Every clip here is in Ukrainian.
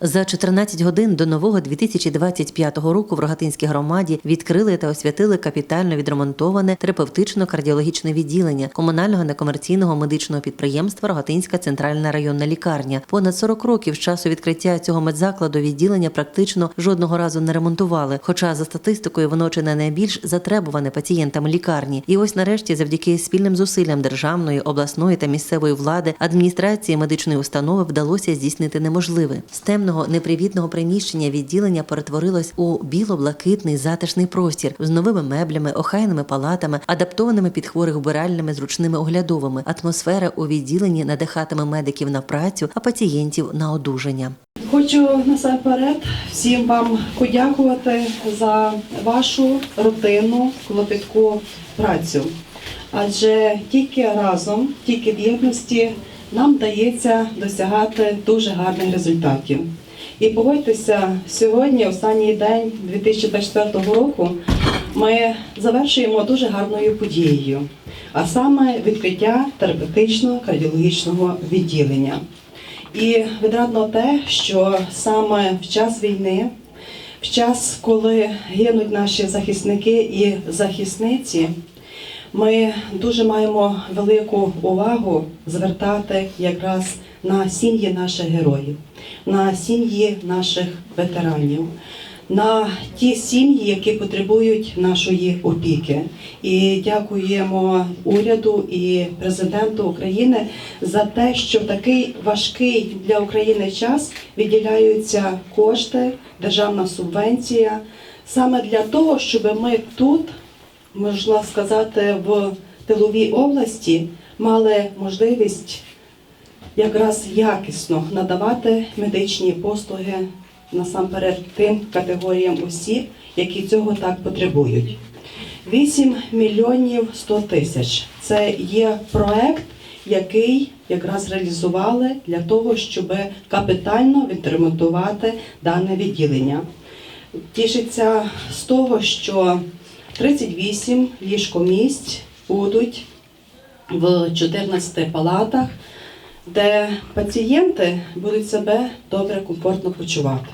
За 14 годин до нового 2025 року в Рогатинській громаді відкрили та освятили капітально відремонтоване терапевтично-кардіологічне відділення комунального некомерційного медичного підприємства Рогатинська центральна районна лікарня. Понад 40 років з часу відкриття цього медзакладу відділення практично жодного разу не ремонтували. Хоча за статистикою воно чи не найбільш затребуване пацієнтами лікарні. І ось нарешті, завдяки спільним зусиллям державної, обласної та місцевої влади, адміністрації медичної установи вдалося здійснити неможливе. З темного непривітного приміщення відділення перетворилось у біло-блакитний затишний простір з новими меблями, охайними палатами, адаптованими під хворих вбиральними зручними оглядовими. Атмосфера у відділенні надихатиме медиків на працю, а пацієнтів на одужання. Хочу насамперед всім вам подякувати за вашу рутинну клопітку працю. Адже тільки разом, тільки в єдності нам вдається досягати дуже гарних результатів. І погодьтеся, сьогодні, останній день 2024 року, ми завершуємо дуже гарною подією, а саме відкриття терапевтичного кардіологічного відділення. І відрадно те, що саме в час війни, в час, коли гинуть наші захисники і захисниці, ми дуже маємо велику увагу звертати якраз на сім'ї наших героїв, на сім'ї наших ветеранів, на ті сім'ї, які потребують нашої опіки. І дякуємо уряду і президенту України за те, що в такий важкий для України час виділяються кошти, державна субвенція саме для того, щоб ми тут можна сказати, в тиловій області мали можливість якраз якісно надавати медичні послуги насамперед тим категоріям осіб, які цього так потребують. 8 мільйонів 100 тисяч це є проект, який якраз реалізували для того, щоб капітально відремонтувати дане відділення. Тішиться з того, що 38 ліжкомість будуть в 14 палатах, де пацієнти будуть себе добре, комфортно почувати.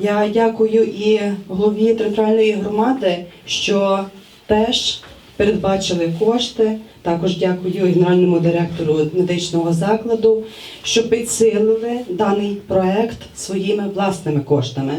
Я дякую і голові територіальної громади, що теж передбачили кошти. Також дякую генеральному директору медичного закладу, що підсилили даний проект своїми власними коштами.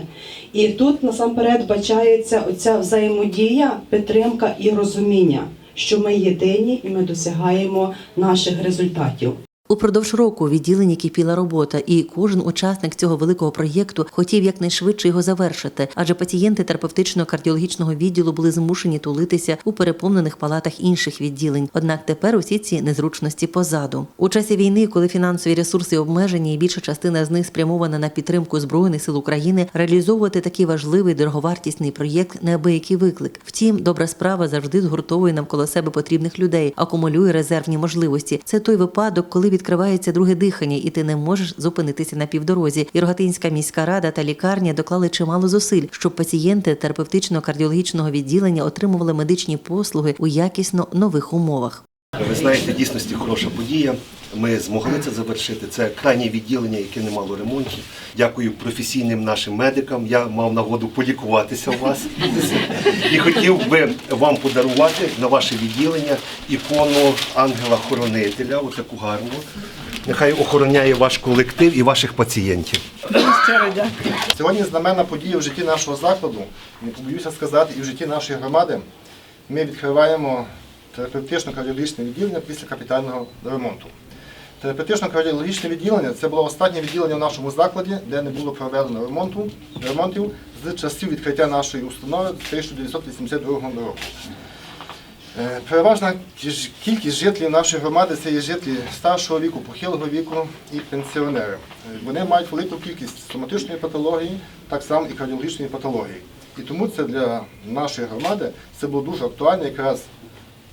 І тут насамперед бачається оця взаємодія, підтримка і розуміння, що ми єдині і ми досягаємо наших результатів. Упродовж року у відділенні кипіла робота, і кожен учасник цього великого проєкту хотів якнайшвидше його завершити, адже пацієнти терапевтичного кардіологічного відділу були змушені тулитися у переповнених палатах інших відділень. Однак тепер усі ці незручності позаду. У часі війни, коли фінансові ресурси обмежені, і більша частина з них спрямована на підтримку збройних сил України, реалізовувати такий важливий дороговартісний проєкт неабиякий виклик. Втім, добра справа завжди згуртовує навколо себе потрібних людей, акумулює резервні можливості. Це той випадок, коли відкривається друге дихання, і ти не можеш зупинитися на півдорозі. І Рогатинська міська рада та лікарня доклали чимало зусиль, щоб пацієнти терапевтично-кардіологічного відділення отримували медичні послуги у якісно нових умовах. Ви знаєте, дійсності хороша подія. Ми змогли це завершити. Це крайнє відділення, яке не мало ремонтів. Дякую професійним нашим медикам. Я мав нагоду полікуватися у вас і хотів би вам подарувати на ваше відділення ікону ангела-хоронителя, отаку гарну. Нехай охороняє ваш колектив і ваших пацієнтів. Сьогодні знаменна подія в житті нашого закладу, не побоюся сказати, і в житті нашої громади. Ми відкриваємо терапевтично-кардіологічне відділення після капітального ремонту. Терапевтично-кардіологічне відділення це було останнє відділення в нашому закладі, де не було проведено ремонту, ремонтів з часів відкриття нашої установи 1982 року. Е, Переважна кількість жителів нашої громади це є жителі старшого віку, похилого віку і пенсіонери. Е, Вони мають велику кількість соматичної патології, так само і кардіологічної патології. І тому це для нашої громади це було дуже актуально якраз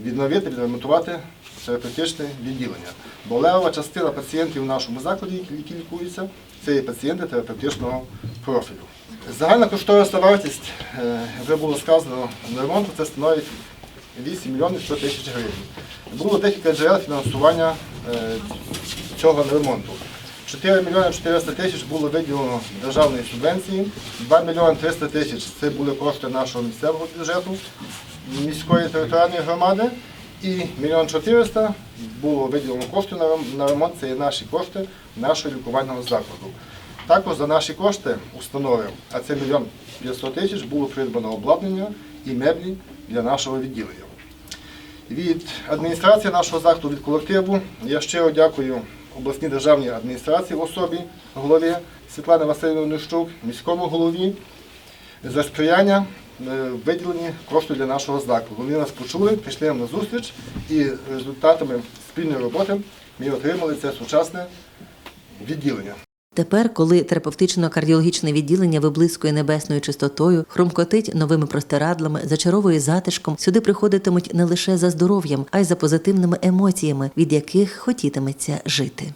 відновити, відремонтувати терапевтичне відділення. Бо левова частина пацієнтів у нашому закладі, які- лікуються, це є пацієнти терапевтичного профілю. Загальна кошторисна вартість, е, вже було сказано, на ремонту це становить 8 мільйонів 100 тисяч гривень. Було декілька джерел фінансування е, цього ремонту. 4 мільйони 400 тисяч було виділено державної субвенції, 2 мільйони 300 тисяч це були кошти нашого місцевого бюджету, міської територіальної громади, і мільйон 400 було виділено коштів на на ремонт, це є наші кошти нашого лікувального закладу. Також за наші кошти установи, а це мільйон 500 тисяч, було придбано обладнання і меблі для нашого відділення. Від адміністрації нашого закладу, від колективу я щиро дякую обласній державній адміністрації в особі голові Світлани Васильівни Нищук, міському голові за сприяння виділені виділенні коштів для нашого закладу. Вони нас почули, пішли нам на зустріч і результатами спільної роботи ми отримали це сучасне відділення. Тепер, коли терапевтично-кардіологічне відділення виблискує небесною чистотою, хрумкотить новими простирадлами, зачаровує затишком, сюди приходитимуть не лише за здоров'ям, а й за позитивними емоціями, від яких хотітиметься жити.